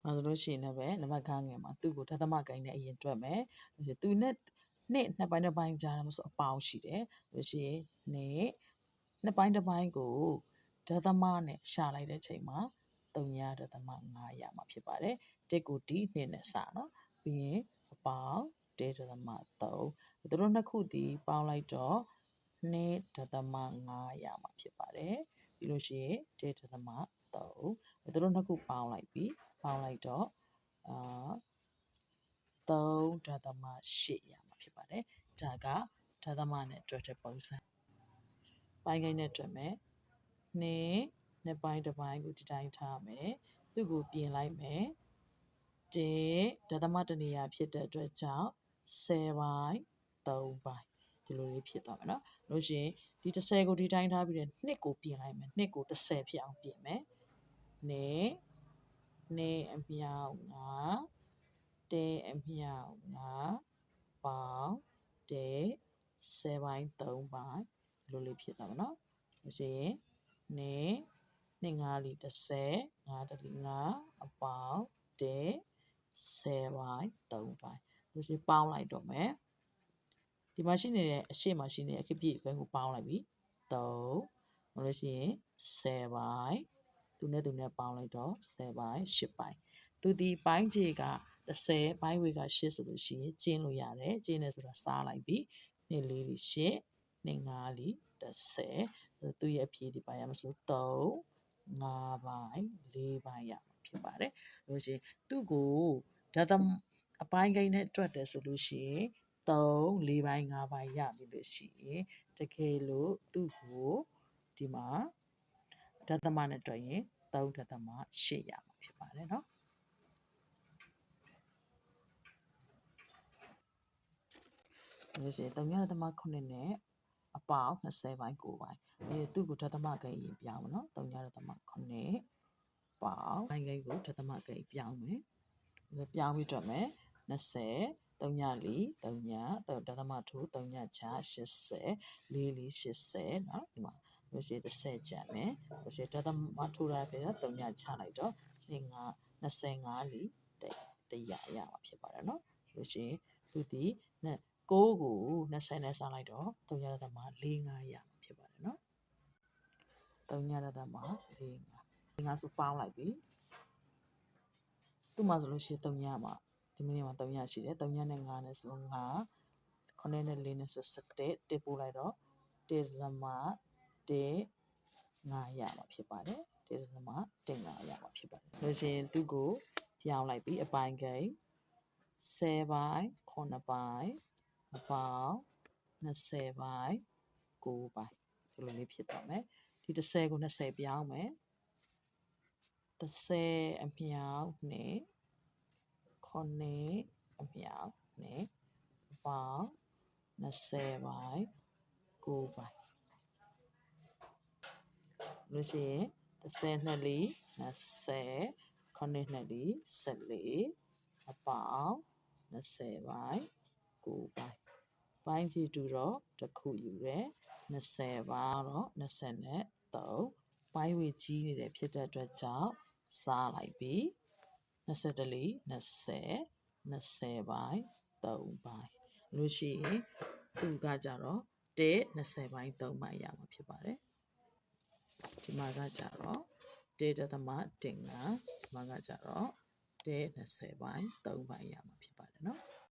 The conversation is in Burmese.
။ဘာလို့လို့ရှိရင်လည်းပဲနံပါတ်ခန်းငယ်မှာသူ့ကိုဒသမကိုင်းနဲ့အရင်တွက်မယ်။သူနဲ့နှစ်နှစ်ပိုင်းတစ်ပိုင်းကြားတယ်မဆိုအပေါင်းရှိတယ်။လို့ရှိရင်နှစ်နှစ်ပိုင်းတစ်ပိုင်းကိုဒသမနဲ့ရှာလိုက်တဲ့ချိန်မှာ3ဒသမ5ရမှာဖြစ်ပါတယ်။တစ်ကိုတီနှစ်နဲ့စနော်။ပြီးရင်အပေါင်း1ဒသမ3သူတို့နှစ်ခုဒီပေါင်းလိုက်တော့2ဒသမ5ရမှာဖြစ်ပါတယ်။ပြီးလို့ရှိရင်1ဒသမ3သူတို့နှစ်ခုပေါင်းလိုက်ပြီ ပေါင်းလိုက်တော့အာ3ဒသမ8ရမှာဖြစ်ပါတယ်ဒါကဒသမနဲ့တွက်တဲ့ပုံစံပိုင်းကိန်းနဲ့တွက်မယ်နှစ်နှစ်ပိုင်းတစ်ပိုင်းကိုဒီတိုင်းထားမယ်သူ့ကိုပြင်လိုက်မယ်တေဒသမတနေရာဖြစ်တဲ့အတွက်ကြောင့်10ပိုင်း3ပိုင်းဒီလိုလေးဖြစ်သွားမယ်နော်လို့ရှိရင်ဒီ30ကိုဒီတိုင်းထားပြီးတော့နှစ်ကိုပြင်လိုက်မယ်နှစ်ကို30ဖြစ်အောင်ပြင်မယ်နှစ် နှစ်အမြောက်9တဲအမြောက်9ပေါင်းတဲ10ပိုင်း3ပိုင်းဒီလိုလေးဖြစ်သွားမှာနော်လို့ရှိရင်နှစ်နှစ်5လီ30 5တလီ5အပေါင်းတဲ10ပိုင်း3ပိုင်းလို့ရှိရင်ပေါင်းလိုက်တော့မယ်ဒီမှာရှိနေတဲ့အရှိမရှိနေတဲ့အခပြည့်အခွင့်ကိုပေါင်းလိုက်ပြီ3လို့ရှိရင်10ပိုင်း သူနဲ့သူနဲ့ပေါင်းလိုက်တော့10ပိုင်း10ပိုင်းသူဒီပိုင်းခြေက30ပိုင်းဝေက8ဆိုလို့ရှိရင်ကျင်းလို့ရတယ်ကျင်းနေဆိုတာစားလိုက်ပြီနှစ်လေးလီ8နှစ်5လီ30သူရဲ့အဖြေဒီပိုင်းရမဆို3 5ပိုင်း4ပိုင်းရမှာဖြစ်ပါတယ်လို့ရှိရင်သူ့ကိုဓာတ်အပိုင်းကိန်းနဲ့တွက်တယ်ဆိုလို့ရှိရင်3 4ပိုင်း5ပိုင်းရပြီလို့ရှိရင်တကယ်လို့သူ့ကိုဒီမှာ ဓာတ်သမနဲ့တွက်ရင်3ဓာတ်သမ8ရမှာဖြစ်ပါတယ်เนาะလို့ရှိရင်3ဓာတ်သမ9နဲ့အပေါင်း20ပိုင်း9ပိုင်းအဲသူ့ကိုဓာတ်သမကိန်းရင်ပြောင်းမယ်เนาะ3ဓာတ်သမ9ပေါင်းပိုင်းကိန်းကိုဓာတ်သမကိန်းပြောင်းမယ်ပြောင်းပြီးတော့မယ်20 3ညလီ3ညဒသမထူ3ညချ80 4လီ80เนาะဒီမှာ မရှိ30ကျန်မယ်မရှိတသမထူတာဖြစ်တော့3ညချလိုက်တော့25 25လီတရရမှာဖြစ်ပါတယ်နော်လို့ရှိရင်သူဒီနဲ့6ကို20နဲ့စလိုက်တော့3ညတသမ45ရဖြစ်ပါတယ်နော်3ညတသမ45 45ဆိုပေါင်းလိုက်ပြီသူ့မှာဆိုလို့ရှိရင်3ညမှာဒီမိနစ်မှာ3ညရှိတယ်3ညနဲ့5နဲ့ဆို5 9နဲ့4နဲ့ဆို17တစ်ပို့လိုက်တော့1တသမ တစ်9ရမှာဖြစ်ပါတယ်တစ်လမတစ်9ရမှာဖြစ်ပါတယ်လို့ရှိရင်သူ့ကိုပြောင်းလိုက်ပြီးအပိုင်းကိန်း10ပိုင်း9ပိုင်းအပေါင်း20ပိုင်း9ပိုင်းဒီလိုလေးဖြစ်သွားမယ်ဒီ30ကို20ပြောင်းမယ်30အမြောက်နဲ့ခုနှစ်အမြောက်နဲ့ပေါင်း20ပိုင်း9ပိုင်း လို့ရှိရင်30နှစ်လီ20ခုနှစ်နှစ်လီ14အပေါင်း20ပိုင်း9ပိုင်းပိုင်းကြည့်တူတော့တစ်ခုယူရယ်20ပါတော့20နဲ့3ပိုင်းဝေကြီးနေတယ်ဖြစ်တဲ့အတွက်ကြောင့်စားလိုက်ပြီး20တလီ20 20ပိုင်း3ပိုင်းလို့ရှိရင်သူကကြတော့1 20ပိုင်း3ပိုင်းရမှာဖြစ်ပါတယ် ဒီမှာကကြတော့1တသမတင်ကဒီမှာကကြတော့1 20ပိုင်း3ပိုင်းရမှာဖြစ်ပါတယ်เนาะ